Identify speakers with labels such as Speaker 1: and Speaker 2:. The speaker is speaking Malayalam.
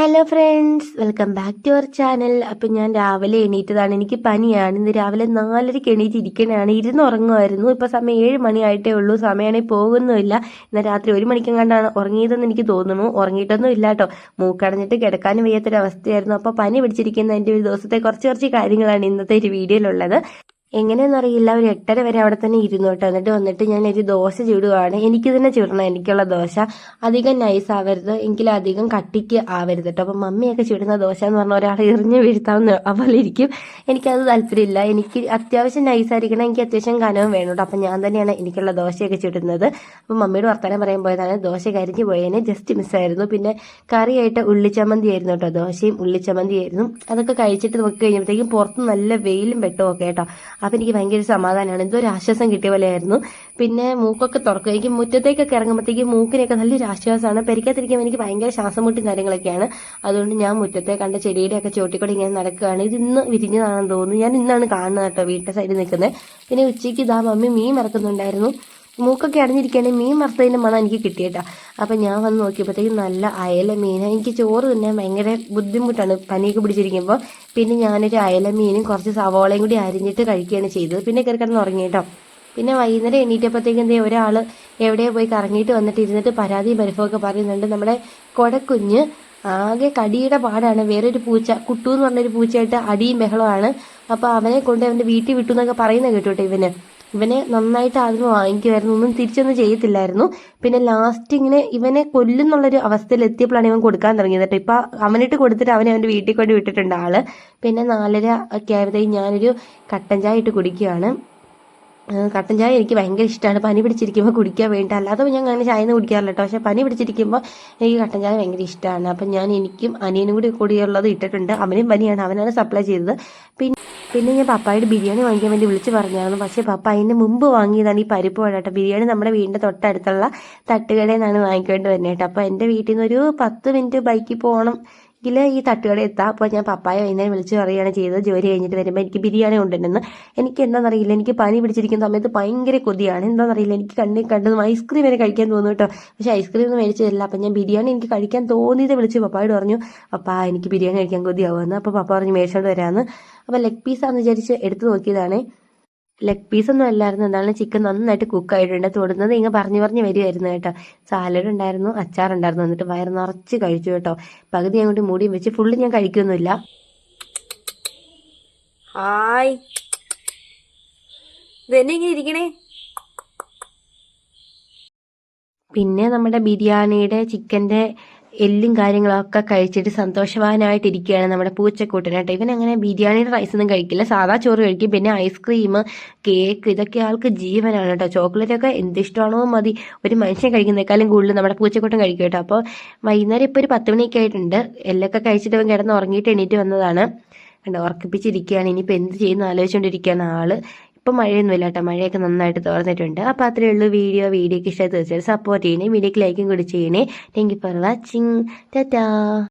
Speaker 1: Hello friends welcome back to our channel അപ്പം ഞാൻ രാവിലെ എണീറ്റതാണ്. എനിക്ക് പനിയാണ്. ഇന്ന് രാവിലെ നാലരയ്ക്ക് എണീറ്റ് ഇരിക്കണാണ് ഇരുന്ന് ഉറങ്ങുമായിരുന്നു. ഇപ്പോൾ സമയം ഏഴ് മണിയായിട്ടേ ഉള്ളൂ. സമയമാണെങ്കിൽ പോകുന്നുമില്ല. ഇന്ന് രാത്രി ഒരു മണിക്കെങ്ങാണ്ടാണ് ഉറങ്ങിയതെന്ന് എനിക്ക് തോന്നുന്നു. ഉറങ്ങിയിട്ടൊന്നും ഇല്ല കേട്ടോ. മൂക്കടഞ്ഞിട്ട് കിടക്കാനും വയ്യാത്തൊരവസ്ഥയായിരുന്നു. അപ്പോൾ പനി പിടിച്ചിരിക്കുന്ന എന്റെ ഒരു ദിവസത്തെ കുറച്ച് കുറച്ച് കാര്യങ്ങളാണ് ഇന്നത്തെ ഒരു വീഡിയോയിലുള്ളത് എങ്ങനെയെന്നറിയില്ല. ഒരു എട്ടര വരെ അവിടെ തന്നെ ഇരുന്നു കേട്ടോ. എന്നിട്ട് വന്നിട്ട് ഞാൻ ഒരു ദോശ ചൂടുകയാണ്. എനിക്ക് തന്നെ ചൂടണം. എനിക്കുള്ള ദോശ അധികം നൈസ് ആവരുത്. എങ്കിലും അധികം കട്ടിക്ക് ആവരുത് കേട്ടോ. അപ്പം മമ്മിയൊക്കെ ചൂടുന്ന ദോശ എന്ന് പറഞ്ഞ ഒരാൾ എറിഞ്ഞ് വീഴ്ത്താവുന്ന പോലെ ഇരിക്കും. എനിക്കത് താല്പര്യമില്ല. എനിക്ക് അത്യാവശ്യം നൈസ് ആയിരിക്കണം. എനിക്ക് അത്യാവശ്യം കനവും വേണം കേട്ടോ. അപ്പം ഞാൻ തന്നെയാണ് എനിക്കുള്ള ദോശയൊക്കെ ചുടുന്നത്. അപ്പം മമ്മിയുടെ വർത്തമാനം പറയാൻ പോയതാണ്. ദോശ കരിഞ്ഞു പോയതിനെ ജസ്റ്റ് മിസ്സായിരുന്നു പിന്നെ കറിയായിട്ട് ഉള്ളിച്ചമ്മന്തി ആയിരുന്നു കേട്ടോ. ദോശയും ഉള്ളിച്ചമ്മന്തി ആയിരുന്നു. അതൊക്കെ കഴിച്ചിട്ട് നോക്കി കഴിഞ്ഞപ്പോഴത്തേക്കും പുറത്ത് നല്ല വെയിലും വെട്ടവും ഒക്കെ കേട്ടോ അപ്പം എനിക്ക് ഭയങ്കര സമാധാനമാണ്. എന്തോ ഒരു ആശ്വാസം കിട്ടിയ പോലെയായിരുന്നു. പിന്നെ മൂക്കൊക്കെ തുറക്കും. എനിക്ക് മുറ്റത്തേക്കൊക്കെ ഇറങ്ങുമ്പോഴത്തേക്ക് മൂക്കിനൊക്കെ നല്ലൊരു ആശ്വാസമാണ്. പെരിക്കാത്തിരിക്കുമ്പോൾ എനിക്ക് ഭയങ്കര ശ്വാസം മുട്ടും കാര്യങ്ങളൊക്കെയാണ്. അതുകൊണ്ട് ഞാൻ മുറ്റത്തെ കണ്ട ചെടിയുടെ ഒക്കെ ചോട്ടിക്കൂടെ ഇങ്ങനെ നടക്കുകയാണ്. ഇത് ഇന്ന് വിരിഞ്ഞതാണെന്ന് തോന്നുന്നു. ഞാൻ ഇന്നാണ് കാണുന്നത് കേട്ടോ വീട്ടിലെ സൈഡിൽ നിൽക്കുന്നത്. പിന്നെ ഉച്ചയ്ക്ക് ഇതാ മമ്മി മീൻ മറക്കുന്നുണ്ടായിരുന്നു മൂക്കൊക്കെ അടഞ്ഞിരിക്കുകയാണെങ്കിൽ മീൻ വറുത്തതിന്റെ മണം എനിക്ക് കിട്ടിയിട്ടാ. അപ്പം ഞാൻ വന്ന് നോക്കിയപ്പോഴത്തേക്കും നല്ല അയല മീൻ എനിക്ക് ചോറ് തന്നെ ഭയങ്കര ബുദ്ധിമുട്ടാണ് പനിയൊക്കെ പിടിച്ചിരിക്കുമ്പോൾ. പിന്നെ ഞാനൊരു അയല മീനും കുറച്ച് സവോളയും കൂടി അരിഞ്ഞിട്ട് കഴിക്കുകയാണ് ചെയ്തത്. പിന്നെ കയറി കിടന്ന് പിന്നെ വൈകുന്നേരം എണീറ്റപ്പോഴത്തേക്കും എന്തേ ഒരാൾ എവിടെ പോയി കറങ്ങിയിട്ട് വന്നിട്ട് ഇരുന്നിട്ട് പരാതിയും പരിഭവമൊക്കെ പറയുന്നുണ്ട്. നമ്മുടെ കൊടക്കുഞ്ഞ് ആകെ കടിയുടെ പാടാണ്. വേറൊരു പൂച്ച കുട്ടു എന്ന് പറഞ്ഞൊരു പൂച്ചയായിട്ട് അടിയും ബഹളമാണ് അപ്പോൾ അവനെ കൊണ്ട് അവന്റെ വീട്ടിൽ വിട്ടു എന്നൊക്കെ പറയുന്ന കേട്ടോട്ടെ ഇവന്. ഇവനെ നന്നായിട്ട് ആദ്യം വാങ്ങിക്കുമായിരുന്നു. ഒന്നും തിരിച്ചൊന്നും ചെയ്യത്തില്ലായിരുന്നു. പിന്നെ ലാസ്റ്റ് ഇങ്ങനെ ഇവനെ കൊല്ലുന്നുള്ളൊരു അവസ്ഥയിൽ എത്തിയപ്പോഴാണ് ഇവൻ കൊടുക്കാൻ തുടങ്ങിയത് കേട്ടോ. ഇപ്പൊ അവനിട്ട് കൊടുത്തിട്ട് അവനെ അവന്റെ വീട്ടിൽ കൊണ്ട് വിട്ടിട്ടുണ്ട് ആൾ. പിന്നെ നാലര ഒക്കെ ആയപ്പോഴത്തേക്കും ഞാനൊരു കട്ടൻ ചായ ഇട്ട് കുടിക്കുകയാണ് കട്ടൻ ചായ എനിക്ക് ഭയങ്കര ഇഷ്ടമാണ് പനി പിടിച്ചിരിക്കുമ്പോൾ കുടിക്കാൻ വേണ്ടി അല്ലാതെ ഞാൻ അങ്ങനെ ചായ ഒന്നും കുടിക്കാറില്ല കേട്ടോ. പക്ഷെ പനി പിടിച്ചിരിക്കുമ്പോൾ എനിക്ക് കട്ടൻ ചായ ഭയങ്കര ഇഷ്ടമാണ് അപ്പം ഞാൻ എനിക്കും അനിയനും കൂടി കൂടിയുള്ളത് ഇട്ടിട്ടുണ്ട്. അവനും പനിയാണ്. അവനാണ് സപ്ലൈ ചെയ്തത്. പിന്നെ പിന്നെ ഞാൻ പപ്പായുടെ ബിരിയാണി വാങ്ങിക്കാൻ വേണ്ടി വിളിച്ച് പറഞ്ഞായിരുന്നു. പക്ഷേ പപ്പ അതിന് മുമ്പ് വാങ്ങിയതാണ് ഈ പരിപ്പ് വട ബിരിയാണി നമ്മുടെ വീടിന്റെ തൊട്ടടുത്തുള്ള തട്ടുകടയിൽ നിന്നാണ് വാങ്ങിക്കേണ്ടി വരുന്നത് കേട്ടോ. അപ്പോൾ എന്റെ വീട്ടിൽ നിന്ന് ഒരു പത്ത് മിനിറ്റ് ബൈക്കിൽ പോകണം എങ്കിൽ ഈ തട്ടുകട എത്താം. അപ്പോൾ ഞാൻ പപ്പായ വൈകുന്നേരം വിളിച്ച് പറയുകയാണ് ചെയ്തത്. ജോലി കഴിഞ്ഞിട്ട് വരുമ്പോൾ എനിക്ക് ബിരിയാണി ഉണ്ടെന്ന് എനിക്ക് എന്താണെന്നറിയില്ല. എനിക്ക് പനി പിടിച്ചിരിക്കുന്ന സമയത്ത് ഭയങ്കര കൊതിയാണ്. എന്താണെന്നറിയില്ല. എനിക്ക് കണ്ണിൽ കണ്ടതും ഐസ്ക്രീം വരെ കഴിക്കാൻ തോന്നുന്നു കേട്ടോ. പക്ഷേ ഐസ്ക്രീം ഒന്നും മേടിച്ചതല്ല. അപ്പം ഞാൻ ബിരിയാണി എനിക്ക് കഴിക്കാൻ തോന്നിയത് വിളിച്ച് പപ്പായോട് പറഞ്ഞു പപ്പാ എനിക്ക് ബിരിയാണി കഴിക്കാൻ കൊതിയാവുമെന്ന് അപ്പോൾ പപ്പ പറഞ്ഞു മേടിച്ചോണ്ട് വരാമെന്ന് അപ്പോൾ ലെഗ് പീസാന്ന് വിചാരിച്ച് എടുത്ത് നോക്കിയതാണ്. ലെഗ് പീസ് ഒന്നും അല്ലായിരുന്നു. എന്താണ് ചിക്കൻ നന്നായിട്ട് കുക്ക് ആയിട്ടുണ്ട്. തൊടുന്നത് ഇങ്ങനെ പറഞ്ഞു പറഞ്ഞു വരുമായിരുന്നു കേട്ടോ. സാലഡ് ഉണ്ടായിരുന്നു അച്ചാറുണ്ടായിരുന്നു എന്നിട്ട് വയറ് നിറച്ച് കഴിച്ചു കേട്ടോ. പകുതി അങ്ങോട്ട് മൂടിയും വെച്ച് ഫുള്ള് ഞാൻ കഴിക്കൊന്നുമില്ല.
Speaker 2: ഹായ്. ഇതെന്നെ ഇങ്ങനെ ഇരിക്കണേ?
Speaker 1: പിന്നെ നമ്മുടെ ബിരിയാണിയുടെ ചിക്കന്റെ എല്ലും കാര്യങ്ങളൊക്കെ കഴിച്ചിട്ട് സന്തോഷവാനായിട്ടിരിക്കുകയാണ് നമ്മുടെ പൂച്ചക്കൂട്ടൻ കേട്ടോ. ഇവൻ അങ്ങനെ ബിരിയാണിയുടെ റൈസ് ഒന്നും കഴിക്കില്ല. സാധാ ചോറ് കഴിക്കും. പിന്നെ ഐസ്ക്രീം കേക്ക് ഇതൊക്കെ ആൾക്ക് ജീവനാണ് കേട്ടോ. ചോക്ലേറ്റ് ഒക്കെ എന്ത് ഇഷ്ടമാണോ മതി. ഒരു മനുഷ്യൻ കഴിക്കുന്നേക്കാളും കൂടുതൽ നമ്മുടെ പൂച്ചക്കൂട്ടൻ കഴിക്കും കേട്ടോ. അപ്പോൾ വൈകുന്നേരം ഇപ്പോൾ ഒരു പത്ത് മണിയൊക്കെ ആയിട്ടുണ്ട്. എല്ലൊക്കെ കഴിച്ചിട്ട് അവൻ കിടന്ന് ഉറങ്ങിയിട്ട് എണീറ്റ് വന്നതാണ്. കണ്ടോ ഉറക്കിപ്പിച്ചിരിക്കുകയാണ്. ഇനിയിപ്പോൾ എന്ത് ചെയ്യുന്നു ആലോചിച്ചുകൊണ്ടിരിക്കുകയാണ് ആൾ. ഇപ്പം മഴയൊന്നുമില്ല കേട്ടോ. മഴയൊക്കെ നന്നായിട്ട് തോർന്നിട്ടുണ്ട്. അപ്പോൾ അത്രയേ ഉള്ളൂ വീഡിയോ. വീഡിയോക്ക് ഇഷ്ടമായി തീർച്ചയായിട്ടും സപ്പോർട്ട് ചെയ്യണേ. വീഡിയോക്ക് ലൈക്കും കൂടി ചെയ്യണേ. Thank you for watching tata